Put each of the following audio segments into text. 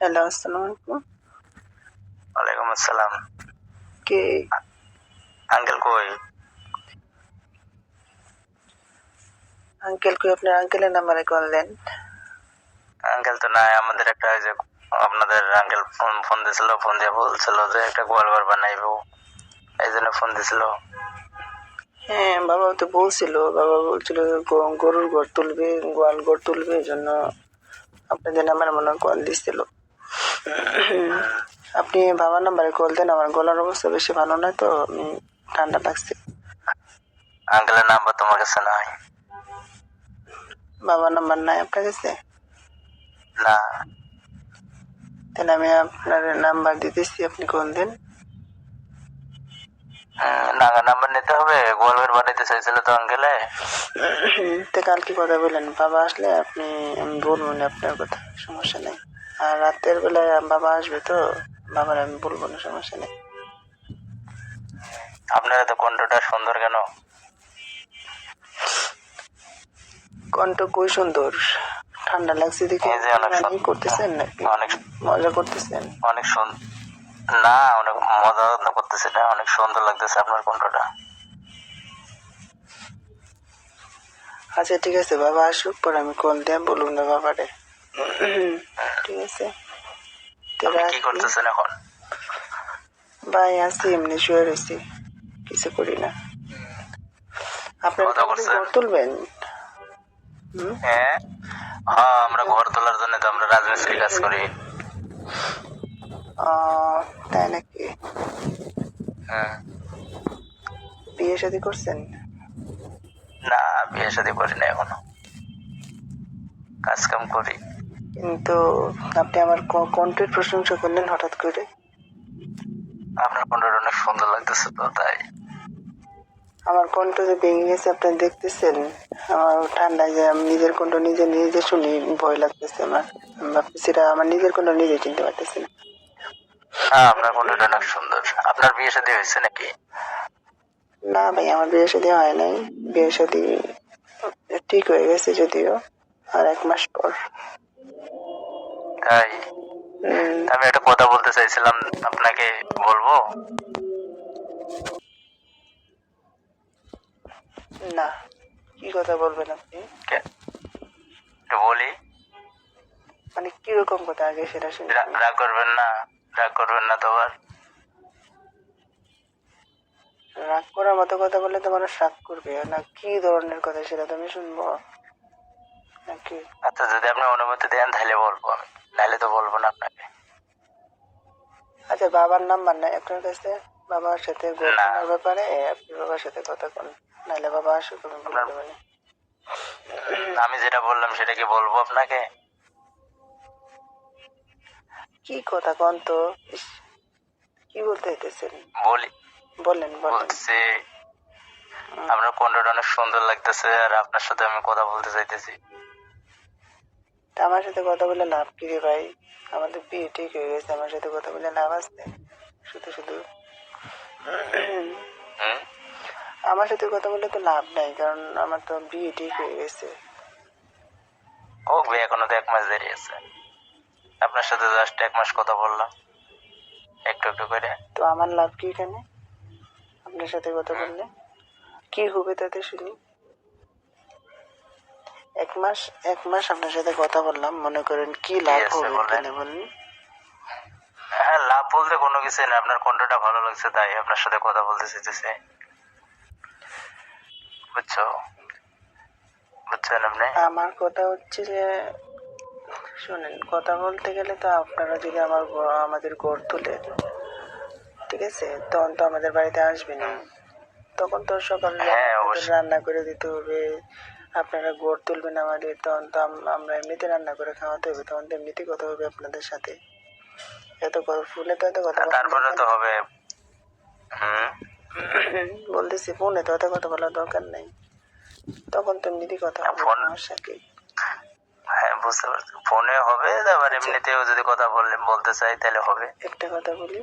Hello আসসালামু আলাইকুম ওয়ালাইকুম আসসালাম কে আঙ্কেল কই আঙ্কেল কই আপনার আঙ্কেলের নাম্বারে কল দেন। আঙ্কেল তো নাই আমাদের একটা যে আপনাদের আঙ্কেল ফোন ফোন দিছিল ফোন দিয়ে বলছিল যে একটা গোয়াল ঘর বানাইবো এই জন্য ফোন দিছিল হ্যাঁ বাবা তো বলছিল বাবা বলছিল গরুর ঘর তুলবে গোয়াল ঘর তুলবে এই জন্য আপনাদের নাম্বারে মনে হয় কল দিছিল। আপনি বাবার নাম্বারে কল দেন আমার গলার অবস্থা বেশি ভালো নয় তো আমি ঠান্ডা লাগছে আঙ্কেলের নাম্বার তোমার কাছে নাই? বাবার নাম্বার নাই আপনার কাছে? না। তাহলে আমি আপনার নাম্বার দিতেছি আপনি কল দেন। হুম, নাঙ্গা নাম্বার নিতে হবে গোয়াল ঘর বানাইতে চাইছিল তো আঙ্কেলে তো কালকে কথা বললেন বাবা আসলে আপনি আমি বলব না আপনার কথা সমস্যা নেই। আর রাতের বেলায় বাবা আসবে তো বাবার আমি বলব না সমস্যা নেই। আপনার এত কণ্ঠটা সুন্দর কেন? কণ্ঠ কই সুন্দর? ঠান্ডা লাগছে দেখে। করতেছেন নাকি? অনেক মজা করতেছেন? অনেক সুন্দর না অনেক মজা করতেছে না অনেক সুন্দর লাগতেছে আপনার কণ্ঠটা আচ্ছা ঠিক আছে বাবা আসুক পর আমি কল দিয়ে বলুন না বাবারে। ঠিক আছে? কি করতেছেন এখন? ভাই আছি এমনি শুয়ে রয়েছি। কিছু করি না। আপনারা ঘর তুলবেন? হ্যাঁ। হ্যাঁ আমরা ঘর তোলার জন্য তো আমরা রাজমিস্ত্রি কাজ করি। আহ, তাই নাকি? হুম। বিয়ে শাদী করছেন? না বিয়ে শাদী করি না এখনও। কাজ কাম করি। কিন্তু আপনি আমার কণ্ঠের প্রশংসা করলেন হঠাৎ করে। আপনার কণ্ঠটা অনেক সুন্দর লাগতেছে তো তাই। আমার কণ্ঠ যে ভেঙে গেছে আপনি দেখতেছেন? আমার ঠান্ডায় যে আমি নিজের কণ্ঠ নিজে নিজে শুনি ভয় লাগতেছে আমার। আমি ভাবতেছি আমার নিজের কণ্ঠ নিজে চিনতে পারতেছি না। হ্যাঁ আপনার কণ্ঠটা অনেক সুন্দর আপনার বিয়ে শাদী হয়েছে নাকি? না ভাই আমার বিয়ে শাদী হয় নাই। বিয়ে শাদী ঠিক হয়ে গেছে যদিও আর এক মাস পর। তাই? আমি একটা কথা বলতে চাইছিলাম আপনাকে বলব? না কি কথা বলবেন আপনি? বলি। মানে কীরকম কথা আগে সেটা রাগ করবেন না। রাগ করবেন না তো আবার। রাগ করার মতো কথা বললে তো মানুষ রাগ করবে। না কি ধরনের কথা সেটা তো আমি শুনব। নাকি? আচ্ছা যদি আপনি অনুমতি দেন তাহলে বলব আমি। নাহলে তো বলব না আপনাকে। আচ্ছা বাবার নাম্বার নাই আপনার কাছে? বাবার সাথে। ঘটনার ব্যাপারে? আপনি বাবার সাথে কথা বল নাহলে বাবা আসুক আমি বলে দেবো। নি। আমি যেটা বললাম সেটা কি বলব আপনাকে? কি কথা কন তো? কি বলতে হইতেছেন বলি। বলেন বলেন। বলতেছি আপনার কণ্ঠটা অনেক সুন্দর লাগতেছে আর আপনার সাথে আমি কথা বলতে চাইতেছি। তা আমার সাথে কথা বলে লাভ কি রে ভাই? আমাদের বিয়ে ঠিক হয়ে গেছে আমার সাথে কথা বলে লাভ আছে? শুধু শুধু। আমার সাথে কথা বলে তো লাভ নাই কারণ আমার তো বিয়ে ঠিক হয়ে গেছে। ও ভাই এখনও তো এক মাস দেরি আছে। আপনার সাথে জাস্ট এক মাস কথা বললাম। একটু একটু করে। তো আমার লাভ কি এখানে? আপনার সাথে কথা বললে? কি হবে তাতে শুনি? এক মাস এক মাস আপনার সাথে কথা বললাম মনে করেন কি লাভ আছে, হবে বলেন। এখানে বলুন। হ্যাঁ লাভ বলতে কোনো কিছু না আপনার কণ্ঠটা ভালো লাগছে তাই আপনার সাথে কথা বলতে চাইতেছি। বুঝছ? বুঝছেন আপনি? আমার কথা হচ্ছে যে শোনেন কথা বলতে গেলে তো আপনারা যদি আমার আমাদের গড় তুলে ঠিক আছে? তখন তো আমাদের বাড়িতে আসবে না। তখন তো সকালে হ্যাঁ, রান্না করে দিতে হবে। আপনারা গড় তুলবেন আমাদের তখন তো আমরা এমনিতে রান্না করে খাওয়াতে হবে তখন তো এমনিতেই কথা হবে আপনাদের সাথে। এত কথা ফোনে তো এত কথা তারপরে তো হবে। বলতেছি ফোনে তো এত কথা বলার দরকার নেই। তখন তো এমনিতেই কথা হবে সমস্যা কি হ্যাঁ বুঝতে পারছি। ফোনে হবে তারপর এমনিতেও যদি কথা বললে বলতে চাই তাহলে হবে। একটা কথা বলি।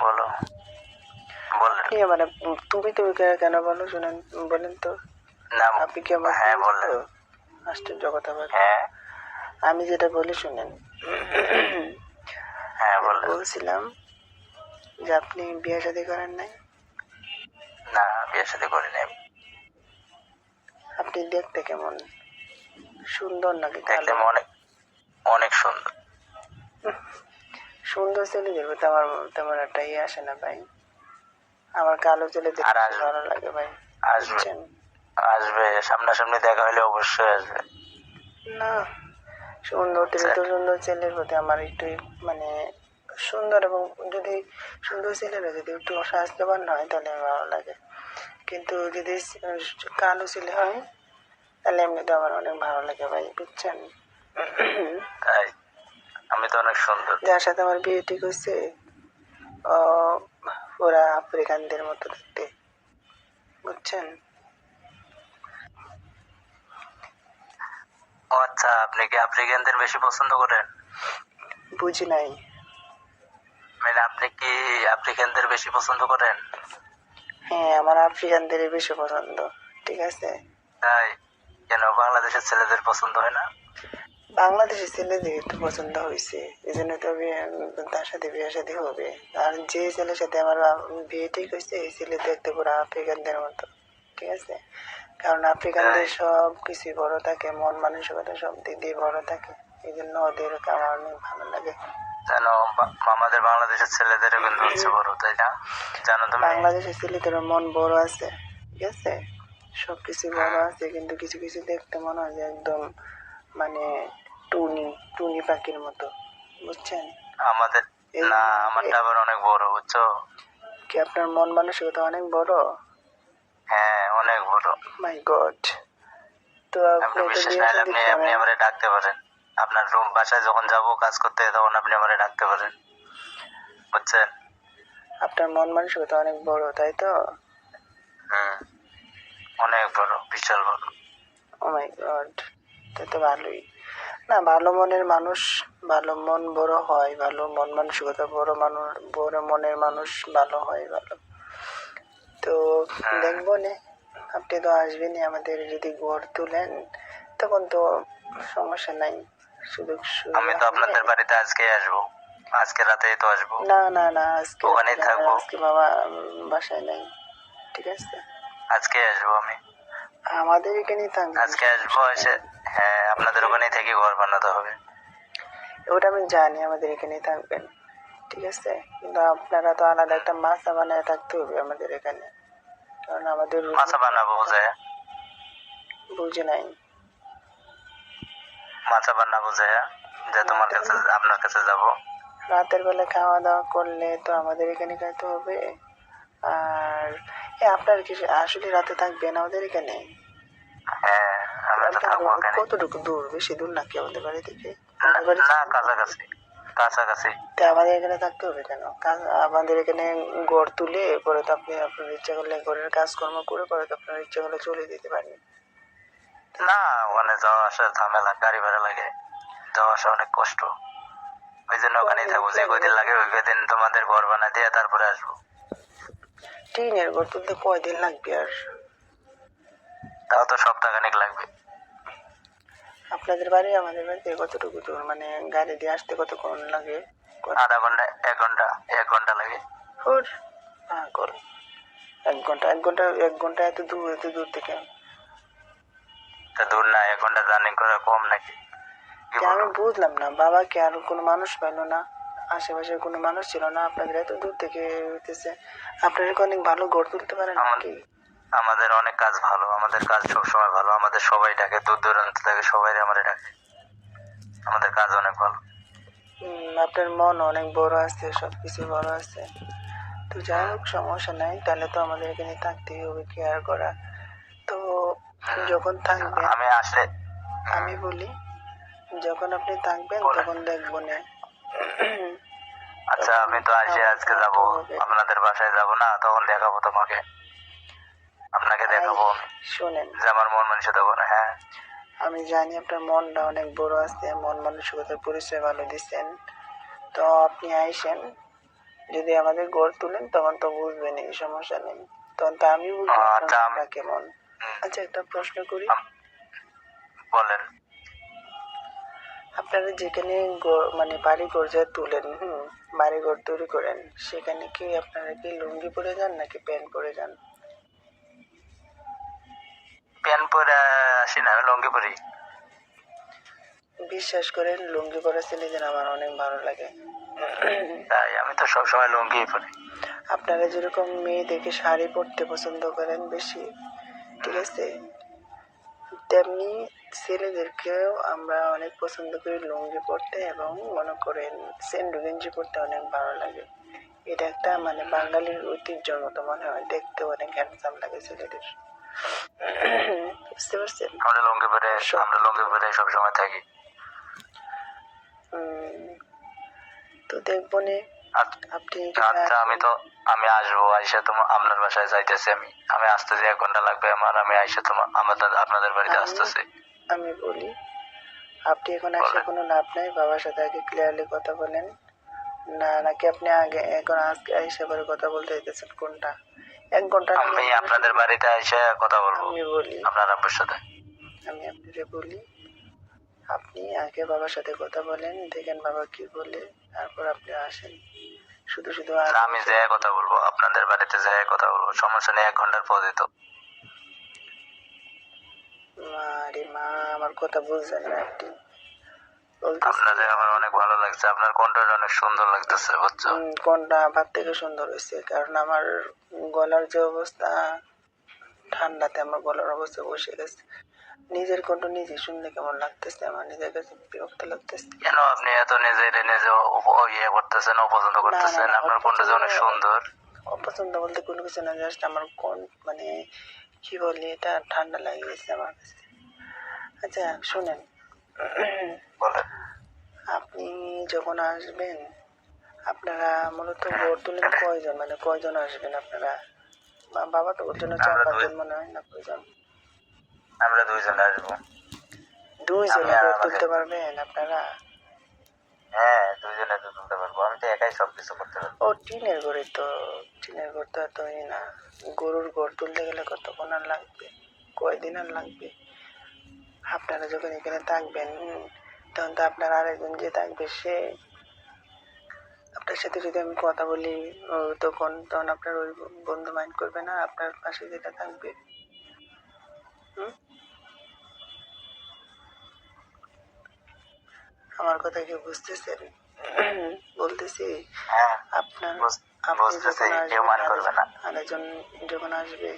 বলো। আপনি মানে তুমি তুমি কেন বলো শুনেন বলেন তো। না আপনি কি আমার হ্যাঁ? বললেন আশ্চর্য কথা হ্যাঁ। আমি যেটা বলি শুনেন। হ্যাঁ বললেন বলছিলাম যে আপনি বিয়ে শাদী করেন নাই? না বিয়ের সাথে করি নাই। আপনি দেখতে কেমন? সুন্দর নাকি দেখলে অনেক অনেক সুন্দর। সুন্দর ছেলেদের প্রতি আমার তেমন একটা ইয়ে আসে না ভাই। আমার কালো আর বেশি ভালো লাগে ভাই আসবে। আসবে সামনাসামনি দেখা হলে অবশ্যই আসবে। না সুন্দর অতিরিক্ত সুন্দর ছেলের প্রতি আমার একটু মানে সুন্দর এবং যদি সুন্দর ছেলেরা যদি একটু স্বাস্থ্যবান হয় তাহলে ভালো লাগে। কিন্তু যদি কালো ছেলে হয় তাহলে এমনিতে আমার অনেক ভালো লাগে ভাই বুঝছেন? তাই? আমি তো অনেক সুন্দর। যার সাথে আমার বিয়ে ঠিক হয়েছে ও পুরা আফ্রিকানদের মতো দেখতে বুঝছেন? ও আচ্ছা আপনি কি আফ্রিকানদের বেশি পছন্দ করেন? বুঝি নাই। মানে আপনি কি আফ্রিকানদের বেশি পছন্দ করেন? হ্যাঁ আমার আফ্রিকানদের বেশি পছন্দ ঠিক আছে? তাই? বাংলাদেশের ছেলেদের পছন্দ হয় না? বাংলাদেশের ছেলেদের একটু পছন্দ হয়েছে। এই জন্য তো তার সাথে বিয়ে সাথে হবে। আর যে ছেলের সাথে আমার বিয়ে ঠিক হয়েছে এই ছেলে দেখতে পুরো আফ্রিকানদের মতো ঠিক আছে? কারণ আফ্রিকানদের সব কিছুই বড় থাকে মন মানসিকতা সব দিক দিয়ে বড় থাকে। এই জন্য ওদের আমার অনেক ভালো লাগে। জানো আমাদের বাংলাদেশের ছেলেদেরও কিন্তু হচ্ছে বড় তাই না? জানো তুমি? বাংলাদেশের ছেলেদের মন বড় আছে ঠিক আছে? সব কিছু বড় আছে কিন্তু কিছু কিছু দেখতে মনে হয় যে একদম মানে টুনি টুনি পাখির মতো বুঝছেন? আমাদের না আমারটা আবার অনেক বড় বুঝছ? কি আপনার মন মানসিকতা অনেক বড়? হ্যাঁ অনেক বড়। মাই গড তো আপনি বিশ্বাস না আপনি আপনি আমারে ডাকতে পারেন। আপনার রুম বাসায় যখন যাব কাজ করতে তখন আপনি আমারে ডাকতে পারেন। বুঝছেন? আপনার মন মানসিকতা অনেক বড় তাই তো? হুম। অনেক বড় বিশাল বড়। ও মাই গড তাই তো ভালোই। না ভালো মনের মানুষ ভালো মন বড় হয় ভালো মন মানসিকতা বড় মানুষ বড় মনের মানুষ ভালো হয় ভালো। তো হ্যাঁ। দেখব নে আপনি তো আসবেনই আমাদের যদি গড় তুলেন তখন তো সমস্যা নাই শুধু শুধু আমি তো আপনাদের বাড়িতে আজকে আসব আজকে রাতেই তো আসব। না না না আজকে ওখানেই থাকব। আজকে বাবা বাসায় নাই ঠিক আছে? আজকে আসব আমি। আমাদের এখানেই থাকবে। আজকে আসব এসে হ্যাঁ আপনাদের ওখানেই থেকে ঘর বানাতে হবে। ওটা আমি জানি আমাদের এখানেই থাকবেন। ঠিক আছে? কিন্তু আপনারা তো আলাদা একটা মাছা বানায় থাকতে হবে আমাদের এখানে। কারণ আমাদের মাছা বানাবো যে বুঝে নাই। মাছা বানাবো যে যে তোমার কাছে আপনার কাছে যাব। রাতের বেলা খাওয়া দাওয়া করলে তো আমাদের এখানে খাইতে হবে। আর এ আপনার কি আসলে রাতে থাকবেন আমাদের এখানে। হ্যাঁ ওখানে কতটুকু দূর? বেশি দূর নাকি আমাদের বাড়ি থেকে? কাছাকাছি কাছাকাছি। তো আমাদের এখানে থাকতে হবে কেন? আমাদের এখানে গড় তুলে পরে তো আপনি আপনার ইচ্ছা করলে ঘরের কাজকর্ম করে পরে তো আপনার ইচ্ছা করলে চলে দিতে পারেন। না ওখানে যাওয়া আসা ঝামেলা গাড়ি ভাড়া লাগে। যাওয়া আসা অনেক কষ্ট। ওই জন্য ওখানেই থাকব। যে কদিন লাগে ওই কদিন তোমাদের ঘর বানা দিয়ে তারপরে আসব। টিনের ঘর তুলতে কয়দিন লাগবে আর? তাও তো সপ্তাহখানিক লাগবে। আপনাদের বাড়ি আমাদের বাড়ি থেকে কতটুকু দূর? মানে গাড়ি দিয়ে আসতে কতক্ষণ লাগে? আধা ঘণ্টা এক ঘণ্টা এক ঘণ্টা লাগে। ওর কর এক ঘণ্টা এক ঘণ্টা এক ঘণ্টা এত দূর এত দূর থেকে? তা দূর না এক ঘণ্টা জার্নি করা কম নাকি? আমি বুঝলাম না বাবাকে আর কোনো মানুষ পাইলো না। আশেপাশে কোনো মানুষ ছিল না আপনাদের এত দূর থেকে হইতেছে। আপনারা অনেক ভালো গড় তুলতে পারেন নাকি? আমাদের অনেক কাজ ভালো আমাদের কাজ সবসময় ভালো আমাদের সবাই ডাকে দূর দূরান্ত থেকে সবাই আমাদের ডাকে। আমাদের কাজ অনেক ভালো। আপনার মন অনেক বড় আছে সব কিছু বড় আছে। তো যাই হোক সমস্যা নাই তাহলে তো আমাদের এখানে থাকতেই হবে কেয়ার করা? তো যখন থাকবেন আমি আসলে আমি বলি যখন আপনি থাকবেন তখন দেখব না। আচ্ছা আমি তো আসে আজকে যাব। আপনাদের বাসায় যাব না তখন দেখাবো তোমাকে। আপনাকে দেখাবো আমি। শোনেন। যে আমার মন মানুষ দেবো না হ্যাঁ। আমি জানি আপনার মনটা অনেক বড় আছে মন মানসিকতার পরিচয় ভালো দিচ্ছেন। তো আপনি আইসেন যদি আমাদের গড় তুলেন তখন তো বুঝবেন এই সমস্যা নেই। তখন তো আমি বুঝব আচ্ছা, আমি- মনটা কেমন আচ্ছা একটা প্রশ্ন করি। বলেন। আপনারা যেখানে মানে বাড়ি গড়জা তুলেন হুম বাড়ি ঘর তৈরি করেন সেখানে কি আপনারা কি লুঙ্গি পরে যান নাকি প্যান্ট পরে যান? প্যান্ট পরে আসি না লুঙ্গি লঙ্গি পরি। বিশ্বাস করেন লুঙ্গি পরা ছেলেদের আমার অনেক ভালো লাগে। তাই আমি তো সবসময় লুঙ্গি পরি। আপনারা যেরকম মেয়ে দেখে শাড়ি পরতে পছন্দ করেন বেশি ঠিক আছে? তেমনি ছেলেদেরকেও আমরা অনেক পছন্দ করি লুঙ্গি পরতে এবং মনে করেন সেন্ডু গেঞ্জি পরতে অনেক ভালো লাগে। এটা একটা মানে বাঙালির ঐতিহ্যর মতো মনে হয় দেখতে অনেক হ্যান্ডসাম লাগে ছেলেদের। বুঝতে পারছেন? আমরা লুঙ্গি পরে আমরা লুঙ্গি পরে সবসময় থাকি। তো দেখব নে। আচ্ছা আপনি আচ্ছা আমি তো আমি আসব আইসা তোমার আপনার বাসায় যাইতেছি আমি। আমি আসতেছি এক ঘণ্টা লাগবে আমার আমি আইসা তোমার আমাদের আপনাদের বাড়িতে আসতেছি। আমি বলি আপনি এখন আসে কোনো লাভ নাই বাবার সাথে আগে ক্লিয়ারলি কথা বলেন। না নাকি আপনি আগে এখন আজকে এসে পরে কথা বলতে চাইতেছেন কোনটা? এক ঘণ্টা আমি আপনাদের বাড়িতে এসে কথা বলব আমি বলি। আপনার আব্বুর সাথে। আমি আপনাকে বলি আপনি আগে বাবার সাথে কথা বলেন দেখেন বাবা কি বলে তারপর আপনি আসেন। শুধু শুধু আমি যে কথা বলব। আপনাদের বাড়িতে যে কথা বলব। সমস্যা নেই এক ঘণ্টার পর দিত। আরে মা আমার কথা বুঝছেন না আপনি আপনাদের আমার অনেক ভালো লাগছে। আপনার কণ্ঠটা অনেক সুন্দর লাগতেছে বুঝছ? কোনটা আবার থেকে সুন্দর হয়েছে কারণ আমার গলার যে অবস্থা ঠান্ডাতে আমার গলার অবস্থা বসে গেছে। নিজের কণ্ঠ নিজে শুনলে কেমন লাগতেছে আমার নিজের কাছে বিরক্ত লাগতেছে। কেন আপনি এত নিজে নিজে ইয়ে করতেছেন অপছন্দ করতেছেন? আপনার কণ্ঠ যে অনেক সুন্দর। অপছন্দ বলতে কোনো কিছু না জাস্ট আমার কোন মানে কি বলি এটা ঠান্ডা লাগে গেছে আমার কাছে। আচ্ছা শুনেন। বলেন। আপনি যখন আসবেন আপনারা মূলত ভোট তুলেন কয়জন? মানে কয়জন আসবেন আপনারা? বাবা তো ওর জন্য চার পাঁচজন মনে হয় না কয়জন? আমরা দুইজন আসব। দুইজনে তুলতে পারবেন আপনারা? হ্যাঁ দুইজনে তো তুলতে পারব। আমি তো একাই সবকিছু করতে পারব। ও টিনের ঘরে তো টিনের ঘর তো এত ই না। গরুর ঘর তুলতে গেলে কতক্ষণ আর লাগবে? কয়দিন আর লাগবে? আপনারা যখন এখানে থাকবেন তখন তো আপনার আরেকজন যে থাকবে সে আপনার সাথে যদি আমি কথা বলি তখন তখন আপনার ওই বন্ধু মাইন্ড করবে না আপনার পাশে যেটা থাকবে। হুম? আমার কথা কি বুঝতেছেন? বলতেছি হ্যাঁ আপনার। আরেকজন যখন আসবে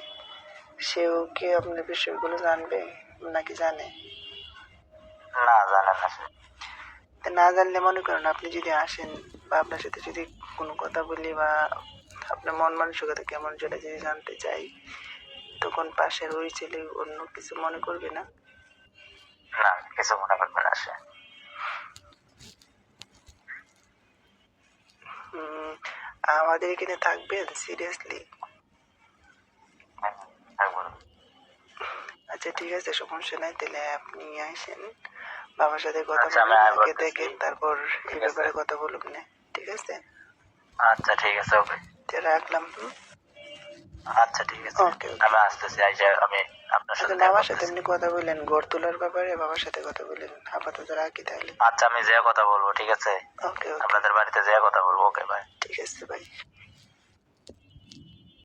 সেও কি আপনার বিষয়গুলো জানবে? নাকি জানে? না জানে না না জানলে মনে করেন আপনি যদি আসেন বা আপনার সাথে যদি কোনো কথা বলি বা আপনার মন মানসিকতা কেমন সেটা যদি জানতে চাই তখন পাশের ওই ছেলে অন্য কিছু মনে করবে না? না কিছু মনে করবে না সে। আমাদের এখানে থাকবেন সিরিয়াসলি। আচ্ছা ঠিক আছে সমস্যা নাই তাহলে আপনি আসেন। বাবার সাথে কথা আচ্ছা, বলুন বলতেছি। দেখেন তারপর এই ব্যাপারে কথা বলুন না ঠিক আছে? আচ্ছা ঠিক আছে ওকে। তো রাখলাম আচ্ছা ঠিক আছে। ওকে আমি আসতেছি আমি আপনার আচ্ছা সাথে বাবার সাথে। এমনি কথা ঘর তোলার ব্যাপারে বাবার সাথে কথা বললেন আপাতত রাখি তাহলে। আচ্ছা আমি যে কথা বলব ঠিক আছে? ওকে আপনাদের বাড়িতে যে কথা বলব ওকে ভাই ঠিক আছে ভাই